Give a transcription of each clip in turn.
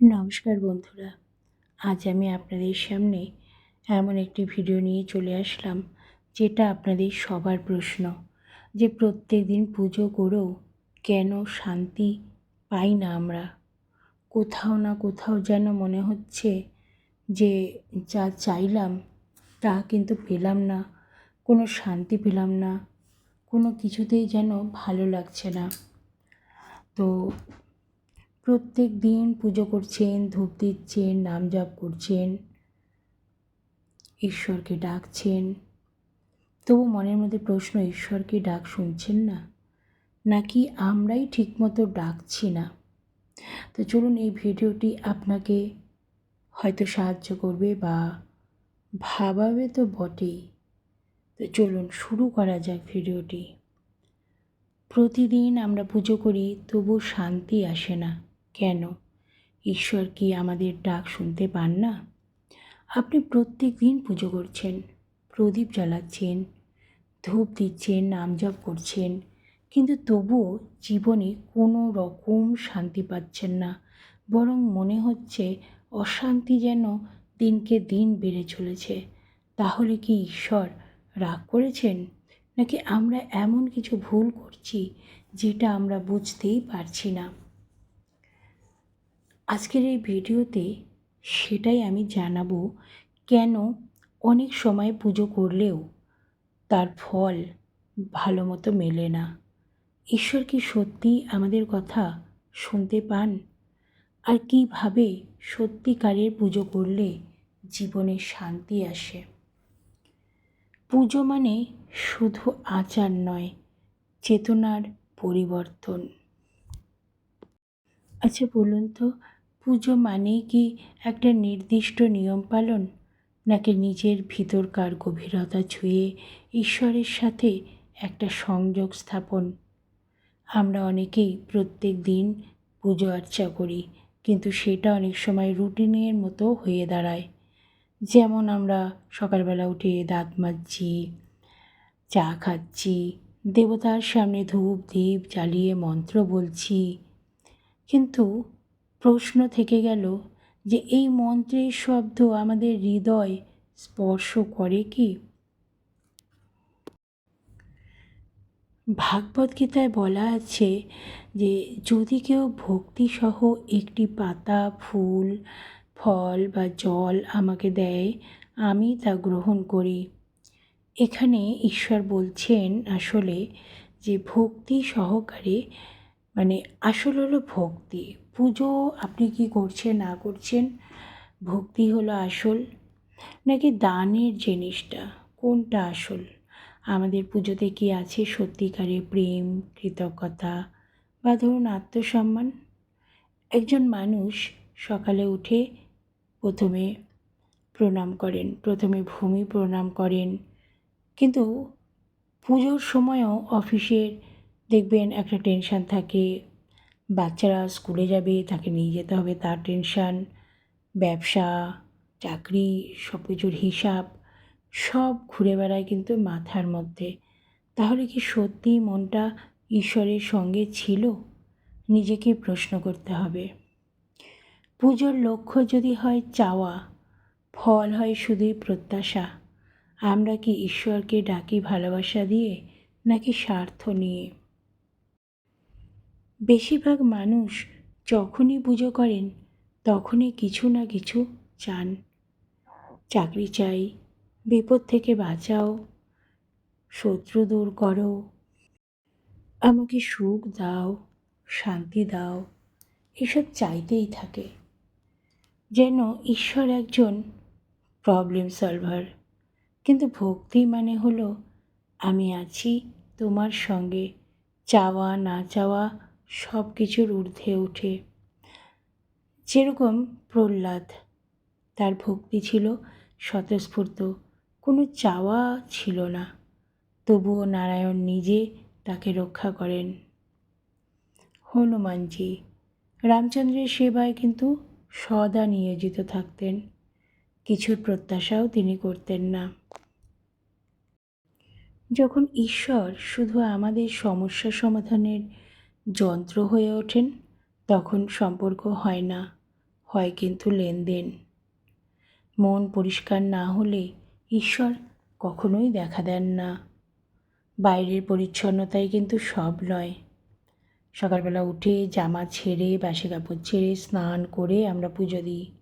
নমস্কার বন্ধুরা, আজ আমি আপনাদের সামনে এমন একটি ভিডিও নিয়ে চলে আসলাম, যেটা আপনাদের সবার প্রশ্ন, যে প্রত্যেক দিন পুজো করেও কেন শান্তি পাই না আমরা? কোথাও না কোথাও যেন মনে হচ্ছে যে যা চাইলাম তা কিন্তু পেলাম না, কোনো শান্তি পেলাম না, কোনো কিছুতেই যেন ভালো লাগছে না। তো প্রত্যেক দিন পুজো করছেন, ধূপ দিচ্ছেন, নাম জপ করছেন, ঈশ্বরকে ডাকছেন। তবু মনের মধ্যে প্রশ্ন, ঈশ্বরকে ডাক শুনছেন না? নাকি আমরাই ঠিকমতো ডাকছি না? তো চলুন এই ভিডিওটি আপনাকে হয়তো সাহায্য করবে বা ভাবাবে তো বটেই। তো চলুন শুরু করা যাক ভিডিওটি। প্রতিদিন আমরা পুজো করি, তবু শান্তি আসে না। কেন? ঈশ্বর কি আমাদের ডাক শুনতে পান না? আপনি প্রত্যেক দিন পুজো করছেন, প্রদীপ জ্বালাচ্ছেন, ধূপ দিচ্ছেন, নাম জপ করছেন, কিন্তু তবুও জীবনে কোনো রকম শান্তি পাচ্ছেন না, বরং মনে হচ্ছে অশান্তি যেন দিনকে দিন বেড়ে চলেছে। তাহলে কি ঈশ্বর রাগ করেছেন? নাকি আমরা এমন কিছু ভুল করছি যেটা আমরা বুঝতেই পারছি না? আজকের এই ভিডিওতে সেটাই আমি জানাব, কেন অনেক সময় পুজো করলেও তার ফল ভালো মতো মেলে না। ঈশ্বর কি সত্যি আমাদের কথা শুনতে পান? আর কীভাবে সত্যিকারের পুজো করলে জীবনে শান্তি আসে? পুজো মানে শুধু আচার নয়, চেতনার পরিবর্তন। আচ্ছা বলুন তো পুজো মানেই কি একটা নির্দিষ্ট নিয়ম পালন? নাকি নিজের ভিতরকার গভীরতা ছুঁয়ে ঈশ্বরের সাথে একটা সংযোগ স্থাপন? আমরা অনেকেই প্রত্যেক দিন পুজো আর্চা করি, কিন্তু সেটা অনেক সময় রুটিনের মতো হয়ে দাঁড়ায়। যেমন আমরা সকালবেলা উঠে দাঁত মাজছি, চা খাচ্ছি, দেবতার সামনে ধূপ দ্বীপ জ্বালিয়ে মন্ত্র বলছি। কিন্তু প্রশ্ন থেকে গেল যে এই মন্ত্রের শব্দ আমাদের হৃদয় স্পর্শ করে কি? ভাগবত গীতায় বলা আছে যে যদি কেউ ভক্তিসহ একটি পাতা, ফুল, ফল বা জল আমাকে দেয়, আমি তা গ্রহণ করি। এখানে ঈশ্বর বলছেন আসলে যে ভক্তি সহকারে মানে আসল হলো ভক্তি। পুজো আপনি কি করছেন, না করছেন? ভক্তি হলো আসল নাকি দানের জিনিসটা? কোনটা আসল? আমাদের পুজোতে কি আছে সত্যিকারের প্রেম, কৃতজ্ঞতা বা ধরুন আত্মসম্মান? একজন মানুষ সকালে উঠে প্রথমে প্রণাম করেন, প্রথমে ভূমি প্রণাম করেন। কিন্তু পুজোর সময়ও অফিসের দেখবেন একটা টেনশান থাকে বাচ্চারা স্কুলে যাবে, তাকে নিয়ে যেতে হবে তার টেনশান, ব্যবসা, চাকরি সব কিছুর হিসাব, সব ঘুরে বেড়ায় কিন্তু মাথার মধ্যে। তাহলে কি সত্যি মনটা ঈশ্বরের সঙ্গে ছিল? নিজেকে প্রশ্ন করতে হবে। পুজোর লক্ষ্য যদি হয় চাওয়া, ফল হয় শুধুই প্রত্যাশা, আমরা কি ঈশ্বরকে ডাকি ভালোবাসা দিয়ে নাকি স্বার্থ নিয়ে? বেশিরভাগ মানুষ যখনই পুজো করেন, তখনই কিছু না কিছু চান। চাকরি চাই, বিপদ থেকে বাঁচাও, শত্রু দূর করো, আমাকে সুখ দাও, শান্তি দাও, এসব চাইতেই থাকে। যেন ঈশ্বর একজন প্রবলেম সলভার কিন্তু ভক্তি মানে হলো, আমি আছি তোমার সঙ্গে, চাওয়া না চাওয়া সব কিছুর ঊর্ধ্বে ওঠে যেরকম প্রহ্লাদ, তার ভক্তি ছিল স্বতঃস্ফূর্ত, কোনো চাওয়া ছিল না। তবুও নারায়ণ নিজে তাকে রক্ষা করেন। হনুমানজি, রামচন্দ্রের সেবায় কিন্তু সদা নিয়োজিত থাকতেন, কিছুর প্রত্যাশাও তিনি করতেন না। যখন ঈশ্বর শুধু আমাদের সমস্যা সমাধানের যন্ত্র হয়ে ওঠেন, তখন সম্পর্ক হয় না, হয় কিন্তু লেনদেন। মন পরিষ্কার না হলে ঈশ্বর কখনোই দেখা দেন না। বাইরের পরিচ্ছন্নতাই কিন্তু সব নয়। সকালবেলা উঠে জামা ছেড়ে, বাসি কাপড় ছেড়ে স্নান করে আমরা পুজো দিই,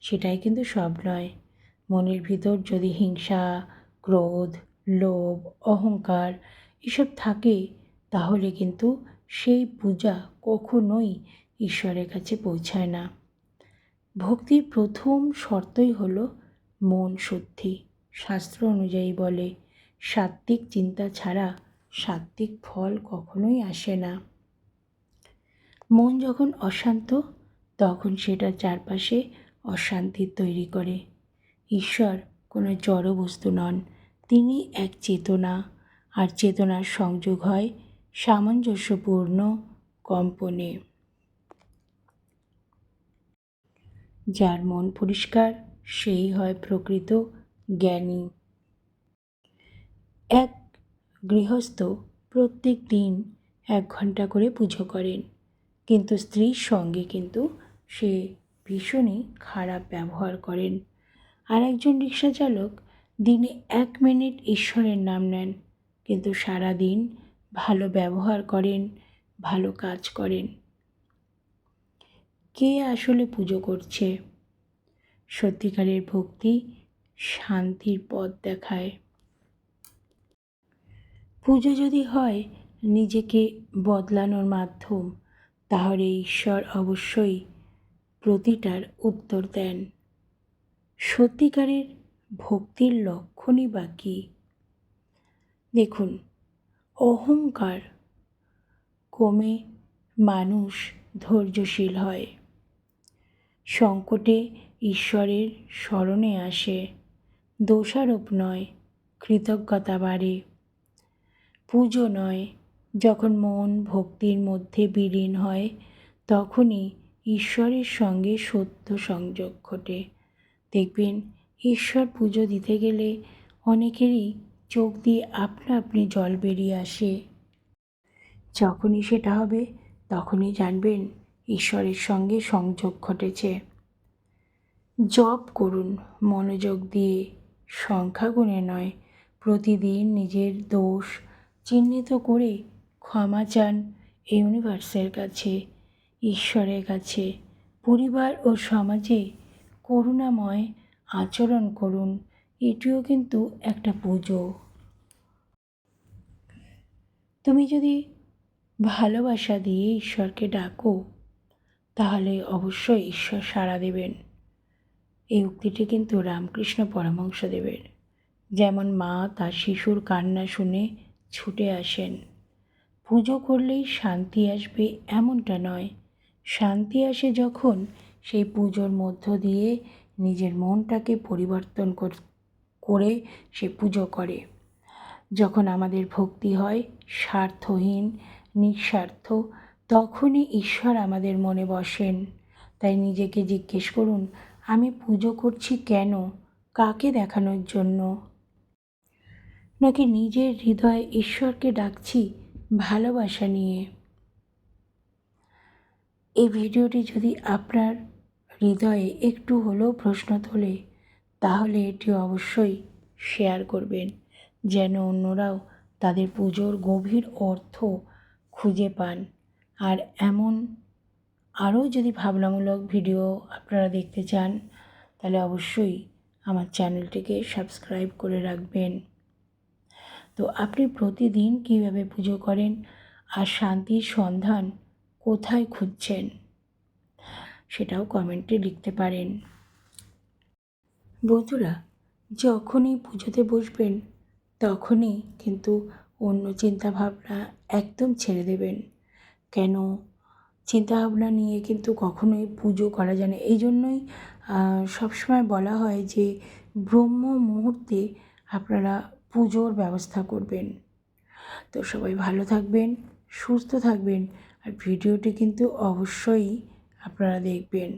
সেটাই কিন্তু সব নয়। মনের ভিতর যদি হিংসা, ক্রোধ, লোভ, অহংকার এসব থাকে, তাহলে কিন্তু সেই পূজা কখনোই ঈশ্বরের কাছে পৌঁছায় না। ভক্তির প্রথম শর্তই হলো মন শুদ্ধি। শাস্ত্র অনুযায়ী বলে, সাত্ত্বিক চিন্তা ছাড়া সাত্ত্বিক ফল কখনোই আসে না। মন যখন অশান্ত, তখন সেটা চারপাশে অশান্তি তৈরি করে। ঈশ্বর কোনো জড় বস্তু নন, তিনি এক চেতনা। আর চেতনার সংযোগ হয় সামঞ্জস্যপূর্ণ কম্পনে। যার মন পরিষ্কার, সেই হয় প্রকৃত জ্ঞানী। এক গৃহস্থ প্রত্যেক দিন এক ঘণ্টা করে পুজো করেন, কিন্তু স্ত্রীর সঙ্গে কিন্তু সে ভীষণই খারাপ ব্যবহার করেন। আর একজন রিক্সা চালক দিনে এক মিনিট ঈশ্বরের নাম নেন, কিন্তু সারা দিন ভালো ব্যবহার করেন, ভালো কাজ করেন। কে আসলে পুজো করছে? সত্যিকারের ভক্তি শান্তির পথ দেখায়। পুজো যদি হয় নিজেকে বদলানোর মাধ্যম, তাহলে ঈশ্বর অবশ্যই প্রতিটার উত্তর দেন। সত্যিকারের ভক্তির লক্ষণই বা কী? দেখুন অহংকার। কমে মানুষ ধৈর্যশীল হয়। সংকটে ঈশ্বরের স্মরণে আসে। দোষারোপ নয়, কৃতজ্ঞতা বাড়ে। পুজো নয়, যখন মন ভক্তির মধ্যে বিলীন হয়, তখনই ঈশ্বরের সঙ্গে সত্য সংযোগ ঘটে। দেখবেন, ঈশ্বর পুজো দিতে গেলে অনেকেরই চোখ দিয়ে আপনা আপনি জল বেরিয়ে আসে। যখনই সেটা হবে, তখনই জানবেন ঈশ্বরের সঙ্গে সংযোগ ঘটেছে। জপ করুন মনোযোগ দিয়ে। সংখ্যা গুণে নয়, প্রতিদিন নিজের দোষ চিহ্নিত করে ক্ষমা চান ইউনিভার্সের কাছে, ঈশ্বরের কাছে। পরিবার ও সমাজে করুণাময় আচরণ করুন। এটিও কিন্তু একটা পুজো। তুমি যদি ভালোবাসা দিয়ে ঈশ্বরকে ডাকো, তাহলে অবশ্যই ঈশ্বর সাড়া দেবেন। এই উক্তিটি কিন্তু রামকৃষ্ণ পরমহংসদেবের যেমন মা তার শিশুর কান্না শুনে ছুটে আসেন। পুজো করলেই শান্তি আসবে এমনটা নয়। শান্তি আসে যখন সেই পুজোর মধ্য দিয়ে নিজের মনটাকে পরিবর্তন করে সে পুজো করে। যখন আমাদের ভক্তি হয় স্বার্থহীন, নিঃস্বার্থ, তখনই ঈশ্বর আমাদের মনে বসেন। তাই নিজেকে জিজ্ঞেস করুন, আমি পুজো করছি কেন? কাকে দেখানোর জন্য? নাকি নিজের হৃদয়ে ঈশ্বরকে ডাকছি ভালোবাসা নিয়ে? এই ভিডিওটি যদি আপনার হৃদয়ে একটু হলেও প্রশ্ন তোলে তাহলে এটি অবশ্যই শেয়ার করবেন, যেন অন্যরাও তাদের পুজোর গভীর অর্থ খুঁজে পান। আর এমন আরও যদি ভাবনামূলক ভিডিও আপনারা দেখতে চান, তাহলে অবশ্যই আমার চ্যানেলটিকে সাবস্ক্রাইব করে রাখবেন। তো আপনি প্রতিদিন কীভাবে পুজো করেন আর শান্তির সন্ধান কোথায় খুঁজছেন, সেটাও কমেন্টে লিখতে পারেন। বন্ধুরা, যখনই পুজোতে বসবেন, তখনই কিন্তু অন্য চিন্তাভাবনা একদম ছেড়ে দেবেন। কেন? চিন্তাভাবনা নিয়ে কিন্তু কখনোই পুজো করা যায় না। এই জন্যই সবসময় বলা হয় যে, ব্রহ্ম মুহূর্তে আপনারা পুজোর ব্যবস্থা করবেন। তো সবাই ভালো থাকবেন, সুস্থ থাকবেন, আর ভিডিওটি কিন্তু অবশ্যই আপনারা দেখবেন।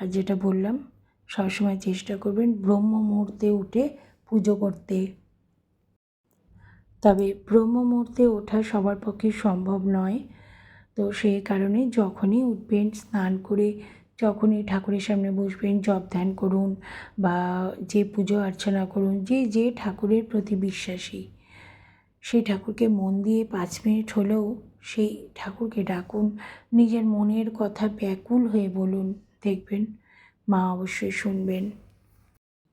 আর যেটা বললাম সবসময় চেষ্টা করবেন ব্রহ্ম মুহূর্তে উঠে পুজো করতে। তবে ব্রহ্ম মুহূর্তে ওঠা সবার পক্ষে সম্ভব নয়। তো সেই কারণে যখনই উঠবেন, স্নান করে যখনই ঠাকুরের সামনে বসবেন, জপ ধ্যান করুন বা যে পুজো অর্চনা করুন, যে যে ঠাকুরের প্রতি বিশ্বাসী, সেই ঠাকুরকে মন দিয়ে পাঁচ মিনিট হলেও সেই ঠাকুরকে ডাকুন, নিজের মনের কথা ব্যাকুল হয়ে বলুন, দেখবেন মা অবশ্যই শুনবেন।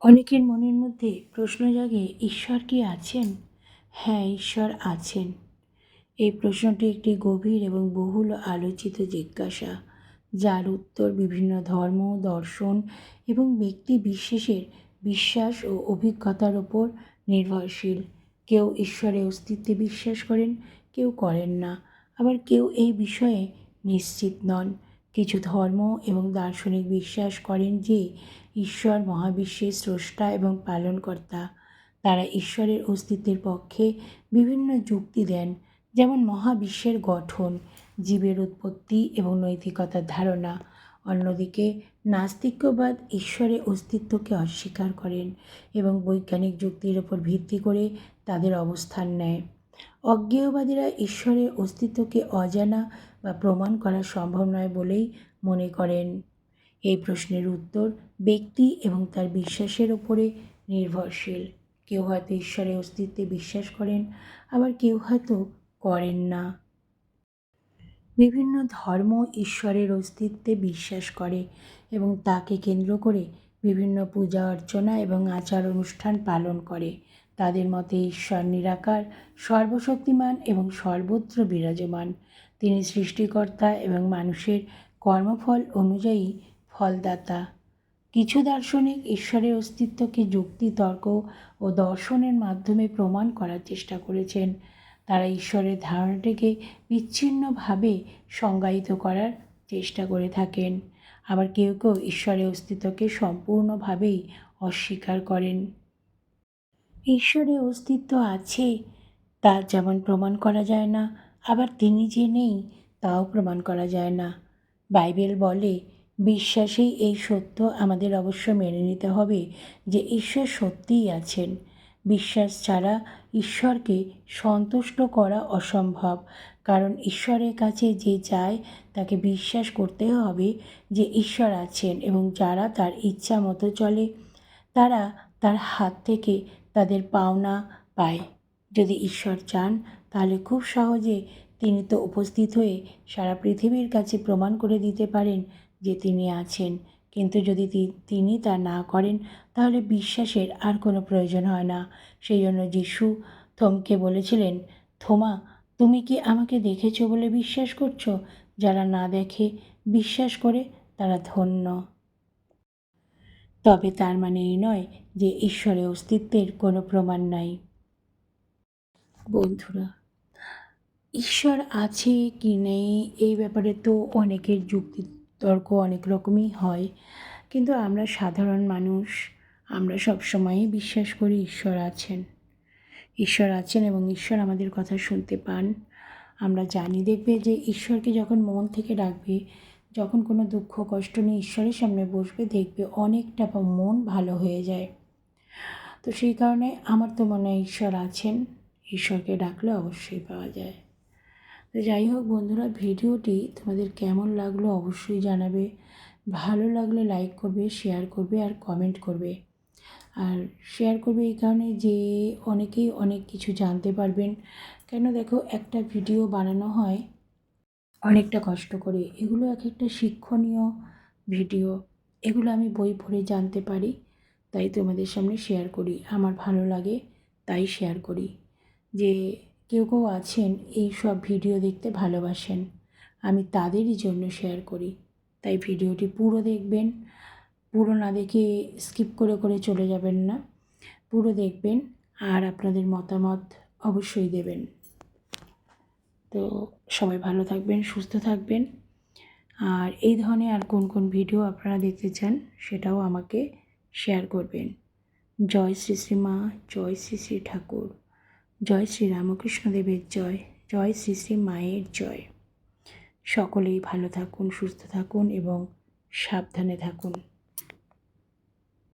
অনেকের মনের মধ্যে প্রশ্ন জাগে, ঈশ্বর কি আছেন? হ্যাঁ ঈশ্বর আছেন। এই প্রশ্নটি একটি গভীর এবং বহুল আলোচিত জিজ্ঞাসা, যার উত্তর বিভিন্ন ধর্ম, দর্শন এবং ব্যক্তি বিশেষের বিশ্বাস ও অভিজ্ঞতার ওপর নির্ভরশীল। কেউ ঈশ্বরের অস্তিত্বে বিশ্বাস করেন, কেউ করেন না। আবার কেউ এই বিষয়ে নিশ্চিত নন। কিছু ধর্ম এবং দার্শনিক বিশ্বাস করেন যে ঈশ্বর মহাবিশ্বের স্রষ্টা এবং পালনকর্তা। তারা ঈশ্বরের অস্তিত্বের পক্ষে বিভিন্ন যুক্তি দেন, যেমন মহাবিশ্বের গঠন, জীবের উৎপত্তি এবং নৈতিকতার ধারণা। অন্যদিকে নাস্তিক্যবাদ ঈশ্বরের অস্তিত্বকে অস্বীকার করেন এবং বৈজ্ঞানিক যুক্তির ওপর ভিত্তি করে তাদের অবস্থান নেয়। অজ্ঞেয়বাদীরা ঈশ্বরের অস্তিত্বকে অজানা বা প্রমাণ করা সম্ভব নয় বলেই মনে করেন। এই প্রশ্নের উত্তর ব্যক্তি এবং তার বিশ্বাসের ওপরে নির্ভরশীল। কেউ হয়তো ঈশ্বরের অস্তিত্বে বিশ্বাস করেন, আবার কেউ হয়তো করেন না। বিভিন্ন ধর্ম ঈশ্বরের অস্তিত্বে বিশ্বাস করে এবং তাকে কেন্দ্র করে বিভিন্ন পূজা অর্চনা এবং আচার অনুষ্ঠান পালন করে। তাদের মতে ঈশ্বর নিরাকার, সর্বশক্তিমান এবং সর্বত্র বিরাজমান। তিনি সৃষ্টিকর্তা এবং মানুষের কর্মফল অনুযায়ী ফলদাতা। কিছু দার্শনিক ঈশ্বরের অস্তিত্বকে যুক্তি, তর্ক ও দর্শনের মাধ্যমে প্রমাণ করার চেষ্টা করেছেন। তারা ঈশ্বরের ধারণাটিকে বিচ্ছিন্নভাবে সংজ্ঞায়িত করার চেষ্টা করে থাকেন। আবার কেউ কেউ ঈশ্বরের অস্তিত্বকে সম্পূর্ণভাবেই অস্বীকার করেন। ঈশ্বরের অস্তিত্ব আছে, তা যেমন প্রমাণ করা যায় না, আবার তিনি যে নেই, তাও প্রমাণ করা যায় না। বাইবেল বলে, বিশ্বাসেই এই সত্য আমাদের অবশ্য মেনে নিতে হবে যে ঈশ্বর সত্যিই আছেন। বিশ্বাস ছাড়া ঈশ্বরকে সন্তুষ্ট করা অসম্ভব, কারণ ঈশ্বরের কাছে যে যায় তাকে বিশ্বাস করতে হবে যে ঈশ্বর আছেন এবং যারা তার ইচ্ছা মতো চলে, তারা তার হাত থেকে তাদের পাওনা পায়। যদি ঈশ্বর চান, তাহলে খুব সহজে তিনি তো উপস্থিত হয়ে সারা পৃথিবীর কাছে প্রমাণ করে দিতে পারেন যে তিনি আছেন। কিন্তু যদি তিনি তা না করেন, তাহলে বিশ্বাসের আর কোনো প্রয়োজন হয় না। সেই জন্য যিশু থমকে বলেছিলেন, থোমা, তুমি কি আমাকে দেখেছ বলে বিশ্বাস করছ? যারা না দেখে বিশ্বাস করে, তারা ধন্য। তবে তার মানে এই নয় যে ঈশ্বরের অস্তিত্বের কোনো প্রমাণ নাই। বন্ধুরা, ঈশ্বর আছে কি নেই এই ব্যাপারে তো অনেকের যুক্তি তর্ক অনেক রকমই হয়। কিন্তু আমরা সাধারণ মানুষ, আমরা সবসময়ই বিশ্বাস করি ঈশ্বর আছেন। ঈশ্বর আছেন এবং ঈশ্বর আমাদের কথা শুনতে পান। আমরা জানি দেখবে যে ঈশ্বরকে যখন মন থেকে ডাকবে যখন কোনো দুঃখ, কষ্ট নিয়ে ঈশ্বরের সামনে বসবে, দেখবে অনেকটা মন ভালো হয়ে যায়। তো সেই কারণে আমার তো মনে হয় ঈশ্বর আছেন, ঈশ্বরকে ডাকলে অবশ্যই পাওয়া যায়। তো যাই হোক বন্ধুরা, ভিডিওটি তোমাদের কেমন লাগল অবশ্যই জানাবে। ভালো লাগলে লাইক করবে, শেয়ার করবে আর কমেন্ট করবে। আর শেয়ার করবে এই কারণে যে অনেকেই অনেক কিছু জানতে পারবেন। কেন দেখো একটা ভিডিও বানানো হয় অনেকটা কষ্ট করে। এগুলো এক একটা শিক্ষণীয় ভিডিও। এগুলো আমি বই পড়ে জানতে পারি, তাই তোমাদের সামনে শেয়ার করি। আমার ভালো লাগে, তাই শেয়ার করি। যে কেউ কেউ আছেন, এই সব ভিডিও দেখতে ভালোবাসেন, আমি তাদেরই জন্য শেয়ার করি। তাই ভিডিওটি পুরো দেখবেন, পুরো না দেখে স্কিপ করে করে চলে যাবেন না। পুরো দেখবেন, আর আপনাদের মতামত অবশ্যই দেবেন। তো সবাই ভালো থাকবেন, সুস্থ থাকবেন। আর এই ধরনের আর কোন কোন ভিডিও আপনারা দেখতে চান সেটাও আমাকে শেয়ার করবেন। জয় শ্রী শ্রী মা, জয় শ্রী শ্রী ঠাকুর, জয় শ্রী রামকৃষ্ণদেবের জয় জয় শ্রী শ্রী মায়ের জয়। সকলেই ভালো থাকুন, সুস্থ থাকুন এবং সাবধানে থাকুন।